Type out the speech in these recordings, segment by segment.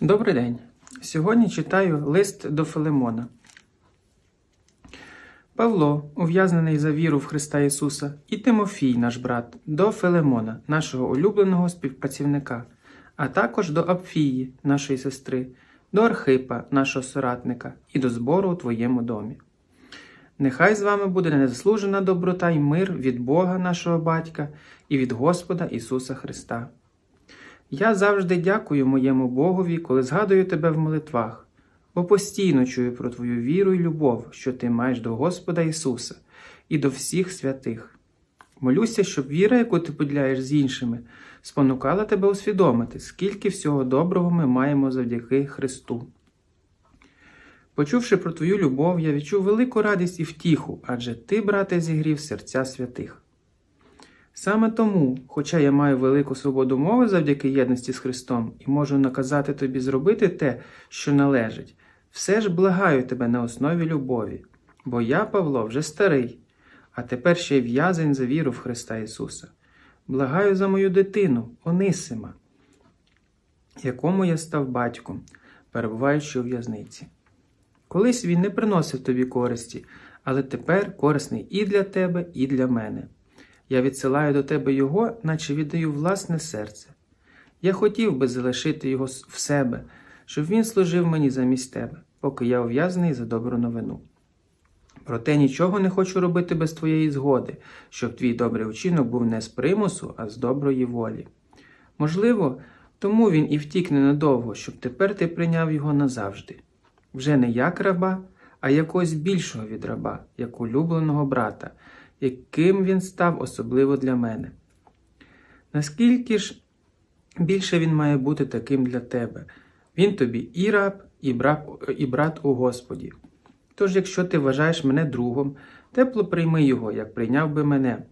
Добрий день. Сьогодні читаю лист до Филимона. Павло, ув'язнений за віру в Христа Ісуса, і Тимофій, наш брат, до Филимона, нашого улюбленого співпрацівника, а також до Апфії, нашої сестри, до Архипа, нашого соратника, і до збору у твоєму домі. Нехай з вами буде незаслужена доброта й мир від Бога нашого Батька і від Господа Ісуса Христа. Я завжди дякую моєму Богові, коли згадую тебе в молитвах, бо постійно чую про твою віру і любов, що ти маєш до Господа Ісуса і до всіх святих. Молюся, щоб віра, яку ти поділяєш з іншими, спонукала тебе усвідомити, скільки всього доброго ми маємо завдяки Христу. Почувши про твою любов, я відчув велику радість і втіху, адже ти, брате, зігрів серця святих. Саме тому, хоча я маю велику свободу мови завдяки єдності з Христом і можу наказати тобі зробити те, що належить, все ж благаю тебе на основі любові, бо я, Павло, вже старий, а тепер ще й в'язень за віру в Христа Ісуса. Благаю за мою дитину, Онисима, якому я став батьком, перебуваючи у в'язниці. Колись він не приносив тобі користі, але тепер корисний і для тебе, і для мене. Я відсилаю до тебе його, наче віддаю власне серце. Я хотів би залишити його в себе, щоб він служив мені замість тебе, поки я ув'язаний за добру новину. Проте нічого не хочу робити без твоєї згоди, щоб твій добрий учинок був не з примусу, а з доброї волі. Можливо, тому він і втік ненадовго, щоб тепер ти прийняв його назавжди. Вже не як раба, а якогось більшого від раба, як улюбленого брата, яким він став особливо для мене. Наскільки ж більше він має бути таким для тебе? Він тобі і раб, і брат, і брат у Господі. Тож, якщо ти вважаєш мене другом, тепло прийми його, як прийняв би мене.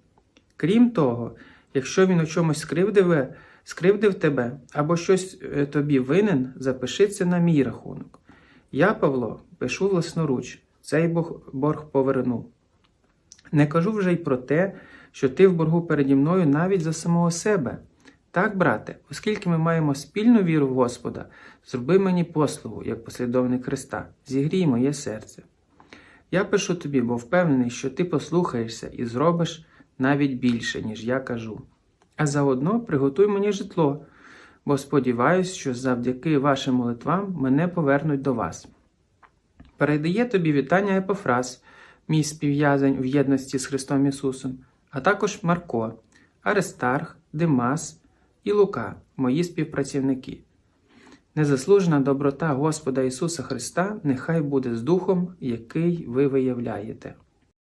Крім того, якщо він у чомусь скривдив, скривдив тебе або щось е, тобі винен, запиши це на мій рахунок. Я, Павло, пишу власноруч, цей борг поверну. Не кажу вже й про те, що ти в боргу переді мною навіть за самого себе. Так, брате, оскільки ми маємо спільну віру в Господа, зроби мені послугу, як послідовник Христа, зігрій моє серце. Я пишу тобі, бо впевнений, що ти послухаєшся і зробиш навіть більше, ніж я кажу. А заодно приготуй мені житло, бо сподіваюсь, що завдяки вашим молитвам мене повернуть до вас. Передає тобі вітання Епофраз, мій спів'язань в єдності з Христом Ісусом, а також Марко, Аристарх, Димас і Лука, мої співпрацівники. Незаслужена доброта Господа Ісуса Христа нехай буде з Духом, який ви виявляєте.